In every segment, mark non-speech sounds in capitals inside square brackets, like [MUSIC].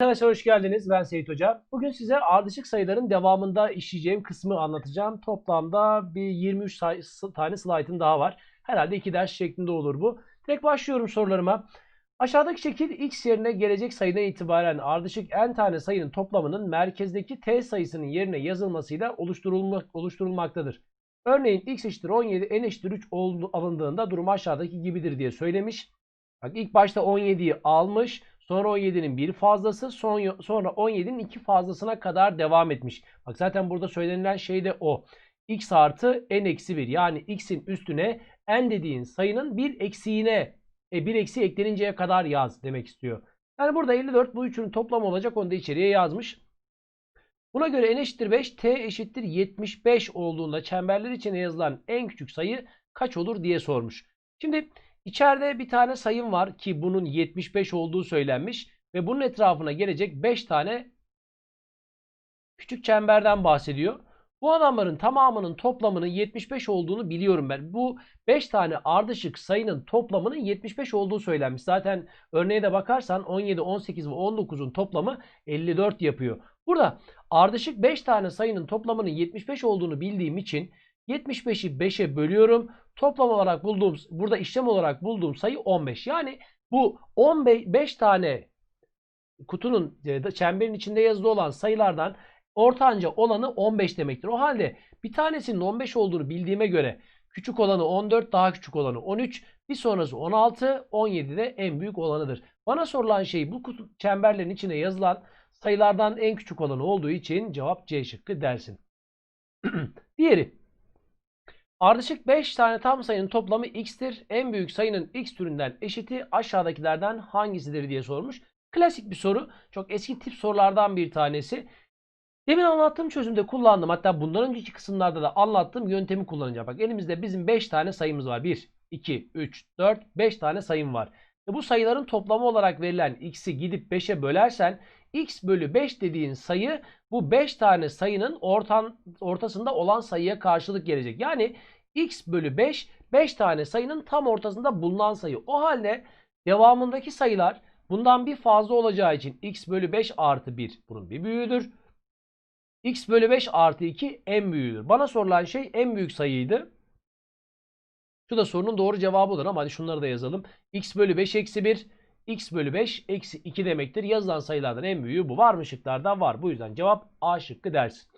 Arkadaşlar hoş geldiniz. Ben Seyit Hoca. Bugün size ardışık sayıların devamında işleyeceğim kısmı anlatacağım. Toplamda bir 23 say- tane slaytım daha var. Herhalde iki ders şeklinde olur bu. Tek başlıyorum sorularıma. Aşağıdaki şekil x yerine gelecek sayıdan itibaren ardışık n tane sayının toplamının merkezdeki t sayısının yerine yazılmasıyla oluşturulmak, oluşturulmaktadır. Örneğin x eşittir 17, n eşittir 3 oldu- alındığında durum aşağıdaki gibidir diye söylemiş. Bak ilk başta 17'yi almış. Sonra 17'nin bir fazlası son- sonra 17'nin iki fazlasına kadar devam etmiş. Bak zaten burada söylenilen şey de o. x artı n eksi 1 yani x'in üstüne n dediğin sayının bir eksiğine e, bir eksi ekleninceye kadar yaz demek istiyor. Yani burada 54 bu üçünün toplamı olacak onu da içeriye yazmış. Buna göre n eşittir 5 t eşittir 75 olduğunda çemberler içine yazılan en küçük sayı kaç olur diye sormuş. Şimdi İçeride bir tane sayım var ki bunun 75 olduğu söylenmiş ve bunun etrafına gelecek 5 tane küçük çemberden bahsediyor. Bu adamların tamamının toplamının 75 olduğunu biliyorum ben. Bu 5 tane ardışık sayının toplamının 75 olduğu söylenmiş. Zaten örneğe de bakarsan 17, 18 ve 19'un toplamı 54 yapıyor. Burada ardışık 5 tane sayının toplamının 75 olduğunu bildiğim için 75'i 5'e bölüyorum. Toplam olarak bulduğum burada işlem olarak bulduğum sayı 15. Yani bu 15 5 tane kutunun e, çemberin içinde yazılı olan sayılardan ortanca olanı 15 demektir. O halde bir tanesinin 15 olduğunu bildiğime göre küçük olanı 14, daha küçük olanı 13, bir sonrası 16, 17 de en büyük olanıdır. Bana sorulan şey bu kutu çemberlerin içine yazılan sayılardan en küçük olanı olduğu için cevap C şıkkı dersin. [CLEARS THROAT] Diğeri Ardışık 5 tane tam sayının toplamı x'tir. En büyük sayının x türünden eşiti aşağıdakilerden hangisidir diye sormuş. Klasik bir soru. Çok eski tip sorulardan bir tanesi. Demin anlattığım çözümde kullandım. Hatta bundan önceki kısımlarda da anlattığım yöntemi kullanacağım. Bak elimizde bizim 5 tane sayımız var. 1, 2, 3, 4, 5 tane sayım var. E bu sayıların toplamı olarak verilen x'i gidip 5'e bölersen x bölü 5 dediğin sayı bu 5 tane sayının ortan, ortasında olan sayıya karşılık gelecek. Yani x bölü 5 5 tane sayının tam ortasında bulunan sayı. O halde devamındaki sayılar bundan bir fazla olacağı için x bölü 5 artı 1 bunun bir büyüğüdür. x bölü 5 artı 2 en büyüğüdür. Bana sorulan şey en büyük sayıydı. Şu da sorunun doğru cevabı olur ama hadi şunları da yazalım. x bölü 5 eksi 1 x bölü 5 eksi 2 demektir. Yazılan sayılardan en büyüğü bu. Var mı şıklarda? Var. Bu yüzden cevap A şıkkı dersin.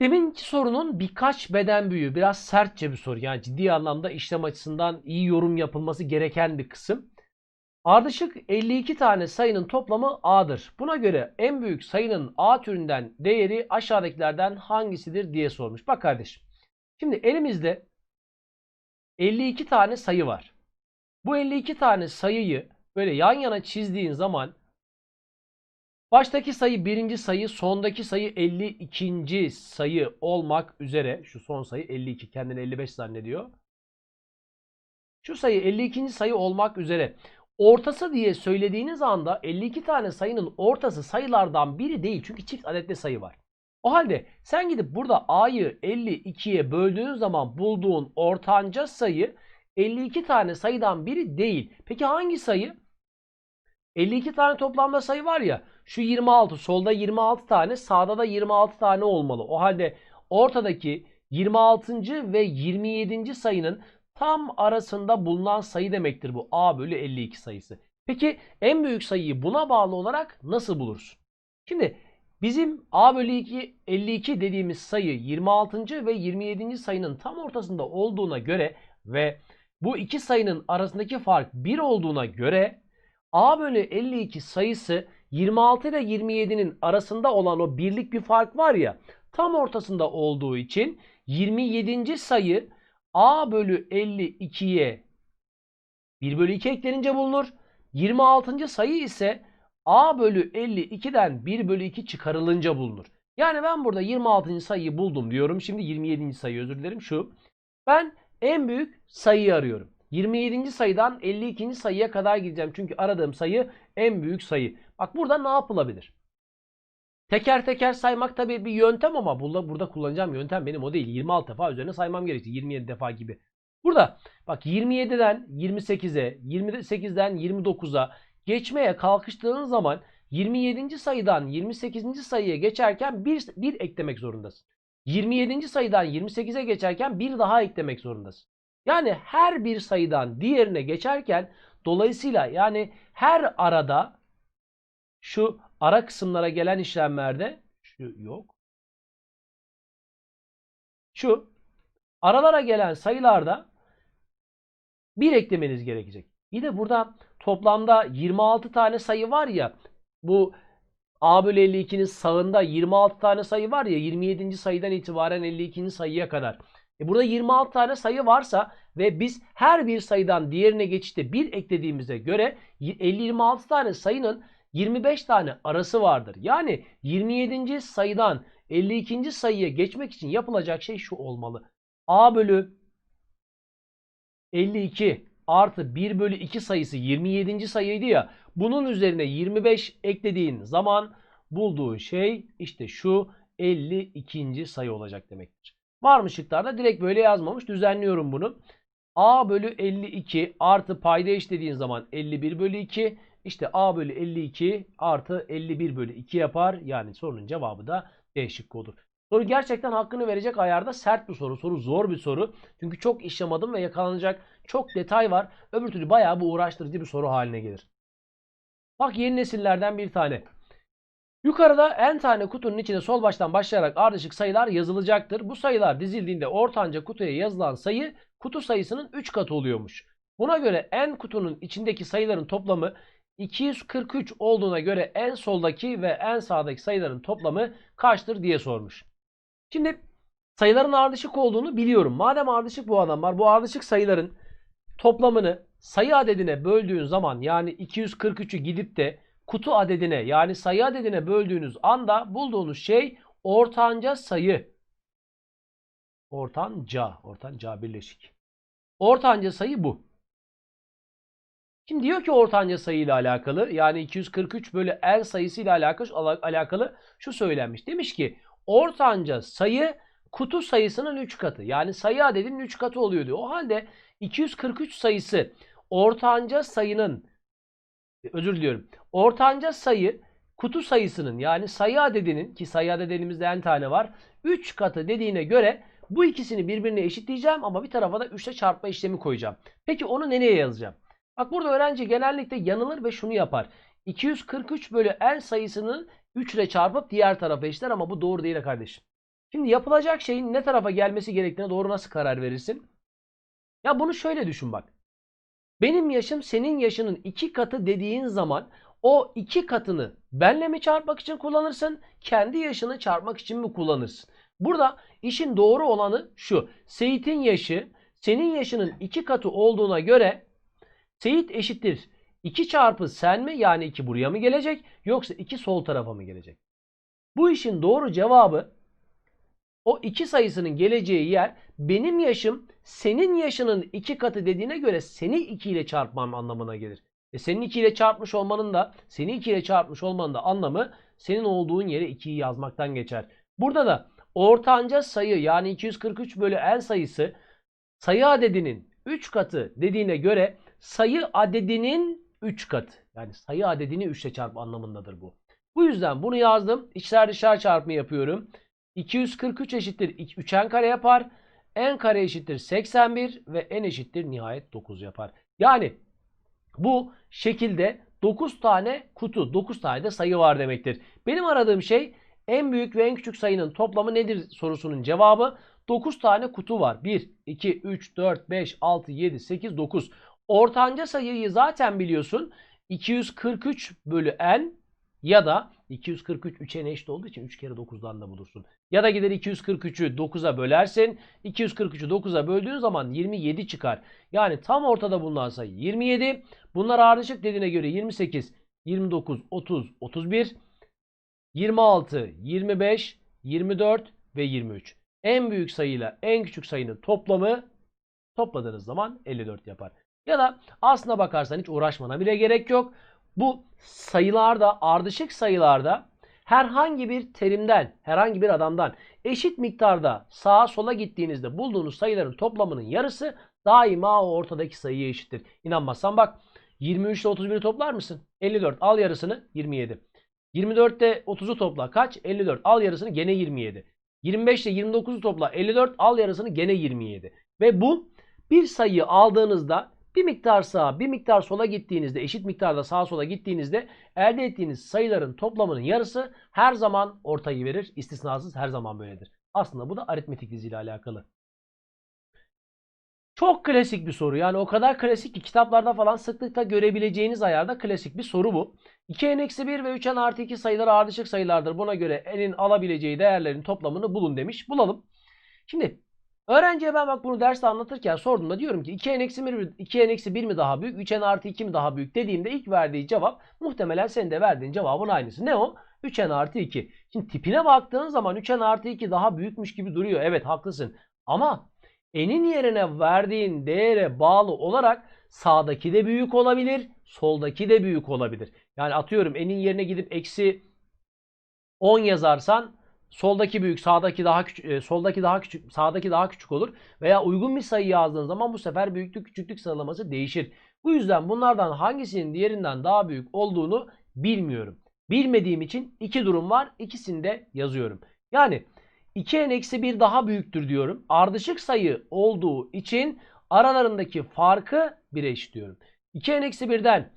Deminki sorunun birkaç beden büyüğü. Biraz sertçe bir soru. Yani ciddi anlamda işlem açısından iyi yorum yapılması gereken bir kısım. Ardışık 52 tane sayının toplamı A'dır. Buna göre en büyük sayının A türünden değeri aşağıdakilerden hangisidir diye sormuş. Bak kardeşim. Şimdi elimizde 52 tane sayı var. Bu 52 tane sayıyı böyle yan yana çizdiğin zaman baştaki sayı birinci sayı, sondaki sayı 52. sayı olmak üzere şu son sayı 52 kendini 55 zannediyor. Şu sayı 52. sayı olmak üzere ortası diye söylediğiniz anda 52 tane sayının ortası sayılardan biri değil. Çünkü çift adetli sayı var. O halde sen gidip burada A'yı 52'ye böldüğün zaman bulduğun ortanca sayı 52 tane sayıdan biri değil. Peki hangi sayı? 52 tane toplamda sayı var ya. Şu 26. Solda 26 tane. Sağda da 26 tane olmalı. O halde ortadaki 26. ve 27. sayının tam arasında bulunan sayı demektir bu. A bölü 52 sayısı. Peki en büyük sayıyı buna bağlı olarak nasıl bulursun? Şimdi bizim A bölü 2, 52 dediğimiz sayı 26. ve 27. sayının tam ortasında olduğuna göre ve bu iki sayının arasındaki fark 1 olduğuna göre A bölü 52 sayısı 26 ile 27'nin arasında olan o birlik bir fark var ya tam ortasında olduğu için 27. sayı A bölü 52'ye 1 bölü 2 eklenince bulunur. 26. sayı ise A bölü 52'den 1 bölü 2 çıkarılınca bulunur. Yani ben burada 26. sayıyı buldum diyorum. Şimdi 27. sayı özür dilerim şu. Ben en büyük sayıyı arıyorum. 27. sayıdan 52. sayıya kadar gideceğim. Çünkü aradığım sayı en büyük sayı. Bak burada ne yapılabilir? Teker teker saymak tabii bir yöntem ama burada, burada kullanacağım yöntem benim o değil. 26 defa üzerine saymam gerekti. 27 defa gibi. Burada bak 27'den 28'e, 28'den 29'a, geçmeye kalkıştığın zaman 27. sayıdan 28. sayıya geçerken bir, bir eklemek zorundasın. 27. sayıdan 28'e geçerken bir daha eklemek zorundasın. Yani her bir sayıdan diğerine geçerken dolayısıyla yani her arada şu ara kısımlara gelen işlemlerde şu yok. Şu aralara gelen sayılarda bir eklemeniz gerekecek. De burada toplamda 26 tane sayı var ya bu A bölü 52'nin sağında 26 tane sayı var ya 27. sayıdan itibaren 52. sayıya kadar. E burada 26 tane sayı varsa ve biz her bir sayıdan diğerine geçişte 1 eklediğimize göre 50-26 tane sayının 25 tane arası vardır. Yani 27. sayıdan 52. sayıya geçmek için yapılacak şey şu olmalı. A bölü 52 artı 1 bölü 2 sayısı 27. sayıydı ya. Bunun üzerine 25 eklediğin zaman bulduğun şey işte şu 52. sayı olacak demektir. Var mı şıklarda? Direkt böyle yazmamış. Düzenliyorum bunu. A bölü 52 artı payda eşlediğin zaman 51 bölü 2. İşte A bölü 52 artı 51 bölü 2 yapar. Yani sorunun cevabı da D şıkkı olur. Soru gerçekten hakkını verecek ayarda sert bir soru. Soru zor bir soru. Çünkü çok işlemadım ve yakalanacak çok detay var. Öbür türlü bayağı bu uğraştırıcı bir soru haline gelir. Bak yeni nesillerden bir tane. Yukarıda en tane kutunun içine sol baştan başlayarak ardışık sayılar yazılacaktır. Bu sayılar dizildiğinde ortanca kutuya yazılan sayı kutu sayısının 3 katı oluyormuş. Buna göre en kutunun içindeki sayıların toplamı 243 olduğuna göre en soldaki ve en sağdaki sayıların toplamı kaçtır diye sormuş. Şimdi sayıların ardışık olduğunu biliyorum. Madem ardışık bu adamlar bu ardışık sayıların toplamını sayı adedine böldüğün zaman yani 243'ü gidip de kutu adedine yani sayı adedine böldüğünüz anda bulduğunuz şey ortanca sayı. Ortanca, ortanca birleşik. Ortanca sayı bu. Şimdi diyor ki ortanca sayı ile alakalı yani 243 bölü n sayısı ile alakalı, alakalı şu söylenmiş. Demiş ki ortanca sayı kutu sayısının 3 katı. Yani sayı adedinin 3 katı oluyor diyor. O halde 243 sayısı ortanca sayının özür diliyorum. Ortanca sayı kutu sayısının yani sayı adedinin ki sayı adedimizde n tane var 3 katı dediğine göre bu ikisini birbirine eşitleyeceğim ama bir tarafa da 3 ile çarpma işlemi koyacağım. Peki onu nereye yazacağım? Bak burada öğrenci genellikle yanılır ve şunu yapar. 243 bölü n sayısını 3 ile çarpıp diğer tarafa eşitler ama bu doğru değil kardeşim. Şimdi yapılacak şeyin ne tarafa gelmesi gerektiğine doğru nasıl karar verirsin? Ya bunu şöyle düşün bak. Benim yaşım senin yaşının iki katı dediğin zaman o iki katını benle mi çarpmak için kullanırsın? Kendi yaşını çarpmak için mi kullanırsın? Burada işin doğru olanı şu. Seyit'in yaşı senin yaşının iki katı olduğuna göre Seyit eşittir. 2 çarpı sen mi yani 2 buraya mı gelecek yoksa 2 sol tarafa mı gelecek? Bu işin doğru cevabı o 2 sayısının geleceği yer benim yaşım senin yaşının 2 katı dediğine göre seni 2 ile çarpmam anlamına gelir. E senin 2 ile çarpmış olmanın da seni 2 ile çarpmış olmanın da anlamı senin olduğun yere 2'yi yazmaktan geçer. Burada da ortanca sayı yani 243 bölü n sayısı sayı adedinin 3 katı dediğine göre sayı adedinin 3 katı. Yani sayı adedini 3 ile çarp anlamındadır bu. Bu yüzden bunu yazdım. İçler dışlar çarpımı yapıyorum. 243 eşittir 3n kare yapar. n kare eşittir 81 ve n eşittir nihayet 9 yapar. Yani bu şekilde 9 tane kutu, 9 tane de sayı var demektir. Benim aradığım şey en büyük ve en küçük sayının toplamı nedir sorusunun cevabı 9 tane kutu var. 1, 2, 3, 4, 5, 6, 7, 8, 9. Ortanca sayıyı zaten biliyorsun. 243 bölü n ya da 243 3'e eşit olduğu için 3 kere 9'dan da bulursun. Ya da gider 243'ü 9'a bölersin. 243'ü 9'a böldüğün zaman 27 çıkar. Yani tam ortada bulunan sayı 27. Bunlar ardışık dediğine göre 28, 29, 30, 31, 26, 25, 24 ve 23. En büyük sayıyla en küçük sayının toplamı topladığınız zaman 54 yapar. Ya da aslına bakarsan hiç uğraşmana bile gerek yok. Bu sayılarda, ardışık sayılarda herhangi bir terimden, herhangi bir adamdan eşit miktarda sağa sola gittiğinizde bulduğunuz sayıların toplamının yarısı daima o ortadaki sayıya eşittir. İnanmazsan bak 23 ile 31'i toplar mısın? 54. Al yarısını 27. 24 ile 30'u topla. Kaç? 54. Al yarısını gene 27. 25 ile 29'u topla. 54. Al yarısını gene 27. Ve bu bir sayıyı aldığınızda bir miktar sağa bir miktar sola gittiğinizde eşit miktarda sağa sola gittiğinizde elde ettiğiniz sayıların toplamının yarısı her zaman ortayı verir. İstisnasız her zaman böyledir. Aslında bu da aritmetik diziyle alakalı. Çok klasik bir soru. Yani o kadar klasik ki kitaplarda falan sıklıkla görebileceğiniz ayarda klasik bir soru bu. 2n-1 ve 3n artı 2 sayıları ardışık sayılardır. Buna göre n'in alabileceği değerlerin toplamını bulun demiş. Bulalım. Şimdi öğrenciye ben bak bunu derste anlatırken sorduğumda diyorum ki 2n-1, 2n-1 mi daha büyük, 3n artı 2 mi daha büyük dediğimde ilk verdiği cevap muhtemelen senin de verdiğin cevabın aynısı. Ne o? 3n artı 2. Şimdi tipine baktığın zaman 3n artı 2 daha büyükmüş gibi duruyor. Evet haklısın. Ama n'in yerine verdiğin değere bağlı olarak sağdaki de büyük olabilir, soldaki de büyük olabilir. Yani atıyorum n'in yerine gidip eksi 10 yazarsan soldaki büyük, sağdaki daha küçük, e, soldaki daha küçük, sağdaki daha küçük olur. Veya uygun bir sayı yazdığın zaman bu sefer büyüklük küçüklük sıralaması değişir. Bu yüzden bunlardan hangisinin diğerinden daha büyük olduğunu bilmiyorum. Bilmediğim için iki durum var. İkisini de yazıyorum. Yani 2n-1 daha büyüktür diyorum. Ardışık sayı olduğu için aralarındaki farkı 1'e eşitliyorum. 2n-1'den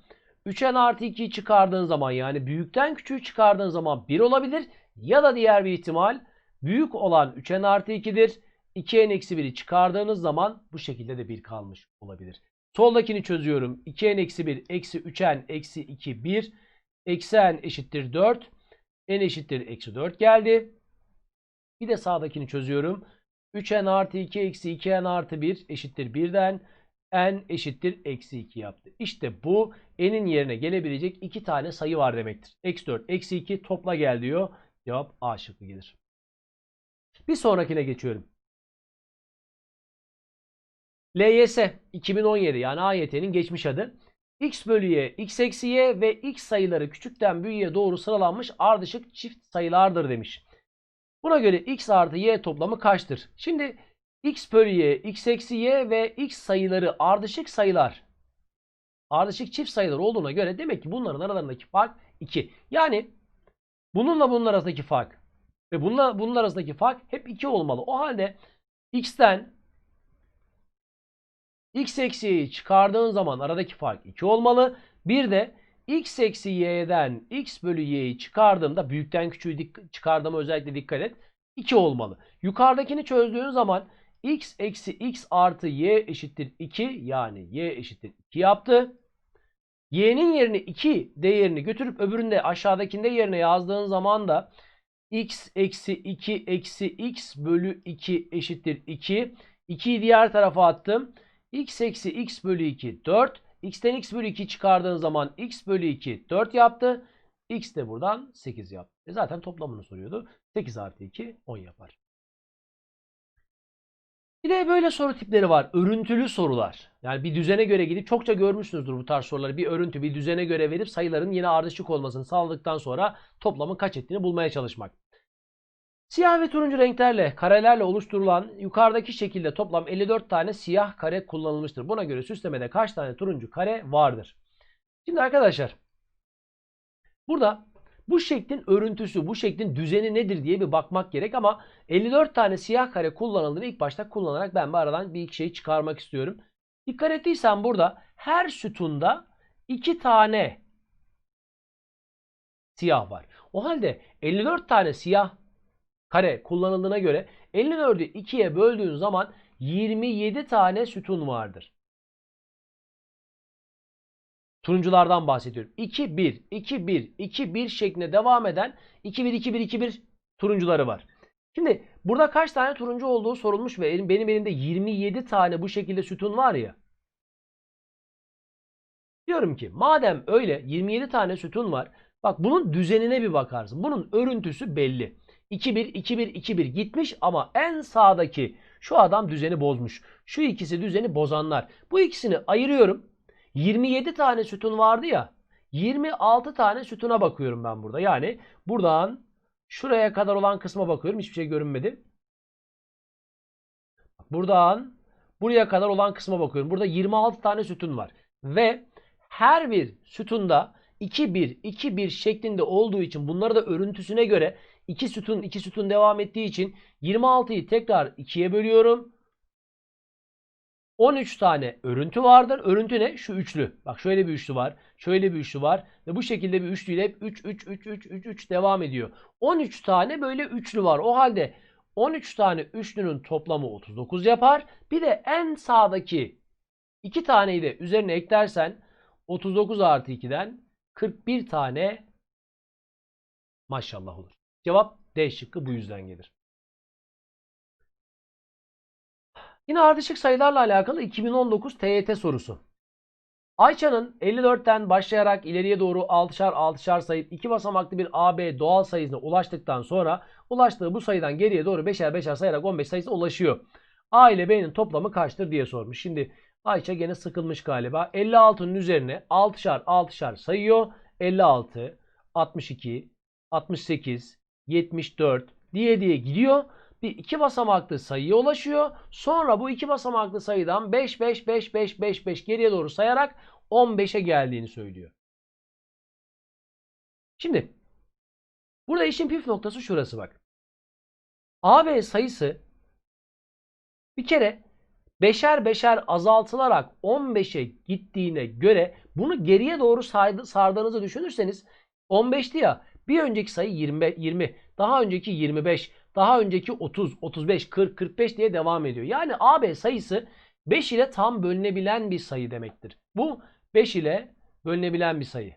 3n artı 2'yi çıkardığın zaman yani büyükten küçüğü çıkardığın zaman 1 olabilir. Ya da diğer bir ihtimal büyük olan 3n artı 2'dir. 2n-1'i çıkardığınız zaman bu şekilde de 1 kalmış olabilir. Soldakini çözüyorum. 2n-1 eksi 3n eksi 2 1. Eksi n eşittir 4. n eşittir eksi 4 geldi. Bir de sağdakini çözüyorum. 3n artı 2 eksi 2n artı 1 eşittir 1'den n eşittir eksi 2 yaptı. İşte bu n'in yerine gelebilecek iki tane sayı var demektir. Eksi 4, eksi 2 topla gel diyor. Cevap A şıkkı gelir. Bir sonrakine geçiyorum. LYS 2017 yani AYT'nin geçmiş adı. X bölü Y, X eksi Y ve X sayıları küçükten büyüğe doğru sıralanmış ardışık çift sayılardır demiş. Buna göre X artı Y toplamı kaçtır? Şimdi X bölü Y, X eksi Y ve X sayıları ardışık sayılar. Ardışık çift sayılar olduğuna göre demek ki bunların aralarındaki fark 2. Yani bununla bunun arasındaki fark ve bununla bunun arasındaki fark hep 2 olmalı. O halde X'ten X eksi Y'yi çıkardığın zaman aradaki fark 2 olmalı. Bir de X eksi Y'den X bölü Y'yi çıkardığımda büyükten küçüğü çıkardığıma özellikle dikkat et. 2 olmalı. Yukarıdakini çözdüğün zaman X eksi X artı Y eşittir 2 yani Y eşittir 2 yaptı. Y'nin yerini 2 değerini götürüp öbüründe aşağıdakinde yerine yazdığın zaman da X eksi 2 eksi X bölü 2 eşittir 2. 2'yi diğer tarafa attım. X eksi X bölü 2 4. X'ten X bölü 2 çıkardığın zaman X bölü 2 4 yaptı. X de buradan 8 yaptı. E zaten toplamını soruyordu. 8 artı 2 10 yapar. Bir de böyle soru tipleri var. Örüntülü sorular. Yani bir düzene göre gidip çokça görmüşsünüzdür bu tarz soruları. Bir örüntü, bir düzene göre verip sayıların yine ardışık olmasını sağladıktan sonra toplamın kaç ettiğini bulmaya çalışmak. Siyah ve turuncu renklerle, karelerle oluşturulan yukarıdaki şekilde toplam 54 tane siyah kare kullanılmıştır. Buna göre süslemede kaç tane turuncu kare vardır? Şimdi arkadaşlar burada bu şeklin örüntüsü, bu şeklin düzeni nedir diye bir bakmak gerek ama 54 tane siyah kare kullanıldığını ilk başta kullanarak ben bir aradan bir iki şey çıkarmak istiyorum. Dikkat ettiysen burada her sütunda 2 tane siyah var. O halde 54 tane siyah kare kullanıldığına göre 54'ü 2'ye böldüğün zaman 27 tane sütun vardır. Turunculardan bahsediyorum. 2 1 2 1 2 1 şeklinde devam eden 2 1 2 1 2 1 turuncuları var. Şimdi burada kaç tane turuncu olduğu sorulmuş ve benim elimde 27 tane bu şekilde sütun var ya. Diyorum ki madem öyle 27 tane sütun var. Bak bunun düzenine bir bakarsın. Bunun örüntüsü belli. 2-1, 2-1, 2-1 gitmiş ama en sağdaki şu adam düzeni bozmuş. Şu ikisi düzeni bozanlar. Bu ikisini ayırıyorum. 27 tane sütun vardı ya. 26 tane sütuna bakıyorum ben burada. Yani buradan şuraya kadar olan kısma bakıyorum. Hiçbir şey görünmedi. Buradan buraya kadar olan kısma bakıyorum. Burada 26 tane sütun var. Ve her bir sütunda 2 1 2 1 şeklinde olduğu için bunları da örüntüsüne göre 2 sütun 2 sütun devam ettiği için 26'yı tekrar 2'ye bölüyorum. 13 tane örüntü vardır. Örüntü ne? Şu üçlü. Bak şöyle bir üçlü var. Şöyle bir üçlü var. Ve bu şekilde bir üçlüyle hep 3 3 3 3 3 3 devam ediyor. 13 tane böyle üçlü var. O halde 13 tane üçlünün toplamı 39 yapar. Bir de en sağdaki 2 taneyi de üzerine eklersen 39 artı 2'den 41 tane maşallah olur. Cevap D şıkkı bu yüzden gelir. Yine ardışık sayılarla alakalı 2019 TYT sorusu. Ayça'nın 54'ten başlayarak ileriye doğru 6'şar 6'şar sayıp 2 basamaklı bir AB doğal sayısına ulaştıktan sonra ulaştığı bu sayıdan geriye doğru 5'er 5'er sayarak 15 sayısına ulaşıyor. A ile B'nin toplamı kaçtır diye sormuş. Şimdi Ayça gene sıkılmış galiba. 56'nın üzerine 6'şar 6'şar sayıyor. 56, 62, 68, 74 diye diye gidiyor. Bir iki basamaklı sayıya ulaşıyor. Sonra bu iki basamaklı sayıdan 5 5 5 5 5 5 geriye doğru sayarak 15'e geldiğini söylüyor. Şimdi burada işin püf noktası şurası bak. AB sayısı bir kere beşer beşer azaltılarak 15'e gittiğine göre bunu geriye doğru sardığınızı düşünürseniz 15'ti ya bir önceki sayı 20, 20 daha önceki 25 daha önceki 30, 35, 40, 45 diye devam ediyor. Yani AB sayısı 5 ile tam bölünebilen bir sayı demektir. Bu 5 ile bölünebilen bir sayı.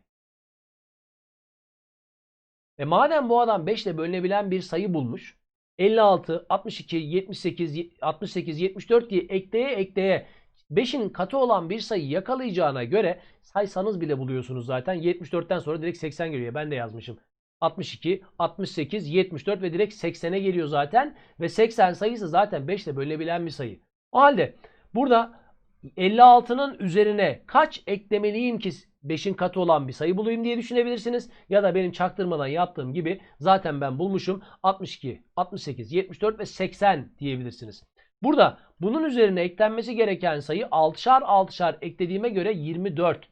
E madem bu adam 5 ile bölünebilen bir sayı bulmuş 56, 62, 78, 68, 74 diye ekleye ekleye 5'in katı olan bir sayı yakalayacağına göre saysanız bile buluyorsunuz zaten. 74'ten sonra direkt 80 geliyor. Ben de yazmışım. 62, 68, 74 ve direkt 80'e geliyor zaten. Ve 80 sayısı zaten 5 ile bölünebilen bir sayı. O halde burada 56'nın üzerine kaç eklemeliyim ki 5'in katı olan bir sayı bulayım diye düşünebilirsiniz. Ya da benim çaktırmadan yaptığım gibi zaten ben bulmuşum 62, 68, 74 ve 80 diyebilirsiniz. Burada bunun üzerine eklenmesi gereken sayı 6'şar 6'şar eklediğime göre 24.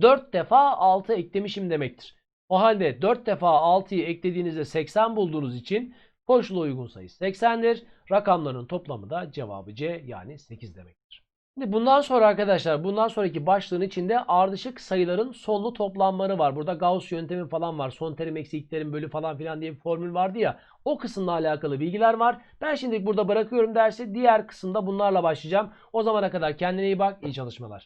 4 defa 6 eklemişim demektir. O halde 4 defa 6'yı eklediğinizde 80 bulduğunuz için koşula uygun sayı 80'dir. Rakamların toplamı da cevabı C yani 8 demektir. Şimdi bundan sonra arkadaşlar bundan sonraki başlığın içinde ardışık sayıların sonlu toplamları var. Burada Gauss yöntemi falan var. Son terim eksi ilk terim bölü falan filan diye bir formül vardı ya. O kısımla alakalı bilgiler var. Ben şimdi burada bırakıyorum dersi. Diğer kısımda bunlarla başlayacağım. O zamana kadar kendine iyi bak. iyi çalışmalar.